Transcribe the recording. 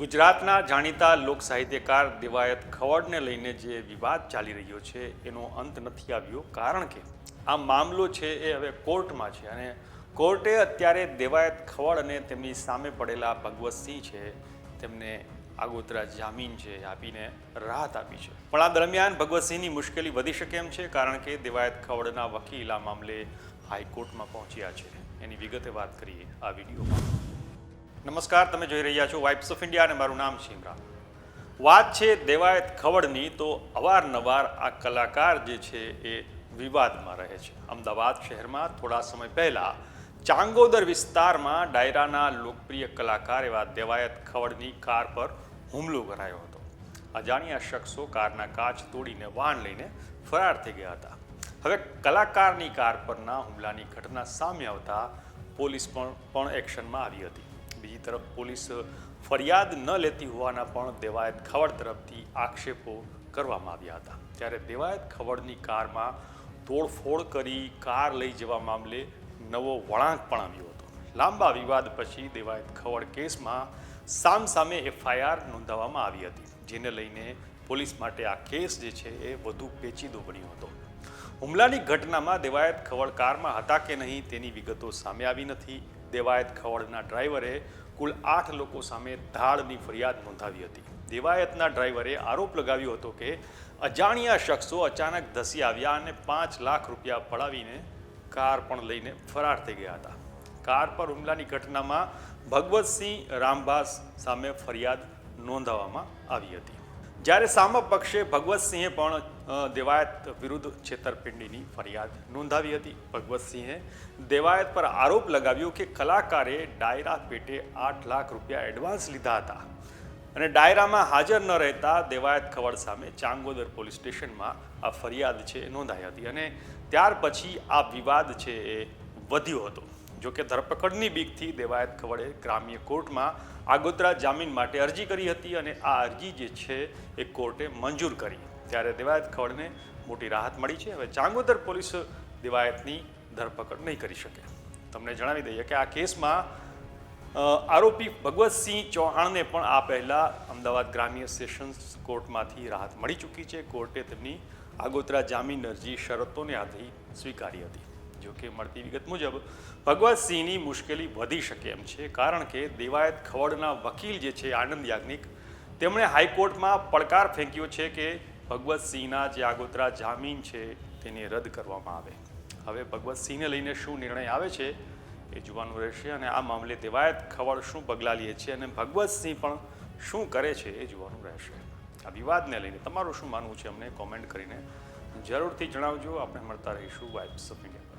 ગુજરાતના જાણીતા લોક સાહિત્યકાર દિવાયત ખવડને લઈને જે વિવાદ ચાલી રહ્યો છે, એનો અંત નથી આવ્યો. કારણ કે આ મામલો છે એ હવે કોર્ટમાં છે અને કોર્ટે અત્યારે દેવાયત ખવડ અને તેમની સામે પડેલા ભગવતસિંહ છે, તેમને આગોતરા જામીન છે આપીને રાહત આપી છે. પણ આ દરમિયાન ભગવતસિંહની મુશ્કેલી વધી શકે એમ છે, કારણ કે દેવાયત ખવડના વકીલ આ મામલે હાઈકોર્ટમાં પહોંચ્યા છે. એની વિગતે વાત કરીએ આ વિડીયોમાં. નમસ્કાર, તમે જોઈ રહ્યા છો વાઇબ્સ ઓફ ઇન્ડિયા અને મારું નામ ઇમરાન વાત છે દેવાયત ખવડની તો અવારનવાર આ કલાકાર જે છે એ વિવાદમાં રહે છે. અમદાવાદ શહેરમાં થોડા સમય પહેલા ચાંગોદર વિસ્તારમાં ડાયરાના લોકપ્રિય કલાકાર એવા દેવાયત ખવડની કાર પર હુમલો કરાયો હતો. અજાણ્યા શખ્સો કારના કાચ તોડીને વાહન લઈને ફરાર થઈ ગયા હતા. હવે કલાકારની કાર પરના હુમલાની ઘટના સામે આવતા પોલીસ પણ પણ એક્શનમાં આવી હતી. બીજી તરફ પોલીસ ફરિયાદ ન લેતી હોવાના પણ દેવાયત ખવડ તરફથી આક્ષેપો કરવામાં આવ્યા હતા. ત્યારે દેવાયત ખવડની કારમાં તોડફોડ કરી કાર લઈ જવા મામલે નવો વળાંક પણ આવ્યો હતો. લાંબા વિવાદ પછી દેવાયત ખવડ કેસમાં સામસામે એફઆઈઆર નોંધાવવામાં આવી હતી, જેને લઈને પોલીસ માટે આ કેસ જે છે એ વધુ પેચીદો બન્યો હતો. હુમલાની ઘટનામાં દેવાયત ખવડ કારમાં હતા કે નહીં તેની વિગતો સામે આવી નથી. દેવાયત ખવડના ડ્રાઈવરે કુલ આઠ લોકો સામે ધાડની ફરિયાદ નોંધાવી હતી. દેવાયતના ડ્રાઈવરે આરોપ લગાવ્યો હતો કે અજાણ્યા શખ્સો અચાનક ધસી આવ્યા અને પાંચ લાખ રૂપિયા પડાવીને કાર પણ લઈને ફરાર થઈ ગયા હતા. કાર પર હુમલાની ઘટનામાં ભગવતસિંહ રામભાસ સામે ફરિયાદ નોંધાવવામાં આવી હતી. જ્યારે સામા પક્ષે ભગવતસિંહે પણ દેવાયત વિરુદ્ધ છેતરપિંડીની ફરિયાદ નોંધાવી હતી. ભગવતસિંહે દેવાયત પર આરોપ લગાવ્યો કે કલાકારે ડાયરા પેટે આઠ લાખ રૂપિયા એડવાન્સ લીધા હતા. અને ડાયરામાં હાજર ન રહેતા દેવાયત ખવડ સામે ચાંગોદર પોલીસ સ્ટેશનમાં આ ફરિયાદ છે, નોંધાઈ હતી. અને ત્યાર પછી આ વિવાદ છે એ વધ્યો હતો. જોકે ધરપકડની બીકથી દેવાયત ખવડે ગ્રામ્ય કોર્ટમાં આગોતરા જામીન માટે અરજી કરી હતી અને આ અરજી જે છે એ કોર્ટે મંજૂર કરી. ત્યારે દેવાયત ખવડને મોટી રાહત મળી છે. હવે ચાંગોદર પોલીસ દેવાયતની ધરપકડ નહીં કરી શકે. તમને જણાવી દઈએ કે આ કેસમાં આરોપી ભગવતસિંહ ચૌહાણને પણ આ પહેલાં અમદાવાદ ગ્રામ્ય સેશન્સ કોર્ટમાંથી રાહત મળી ચૂકી છે. કોર્ટે તેમની આગોતરા જામીન અરજી શરતોને આધી સ્વીકારી હતી. જો કે મળતી વિગત મુજબ ભગવતસિંહની મુશ્કેલી વધી શકે એમ છે, કારણ કે દેવાયત ખવડના વકીલ જે છે, આનંદ યાજ્ઞિક, તેમણે હાઈકોર્ટમાં પડકાર ફેંક્યો છે કે ભગવતસિંહના જે આગોતરા જામીન છે, તેને રદ કરવામાં આવે. હવે ભગવતસિંહને લઈને શું નિર્ણય આવે છે, એ જોવાનું રહેશે અને આ મામલે દેવાયત ખવડ શું પગલાં લે છે અને ભગવતસિંહ પણ શું કરે છે, એ જોવાનું રહેશે. આ વિવાદને લઈને તમારું શું માનવું છે, અમને કોમેન્ટ કરીને જરૂરથી જણાવજો. આપણે મળતા રહીશું વાઇબ્સ ઓફ ઇન્ડિયા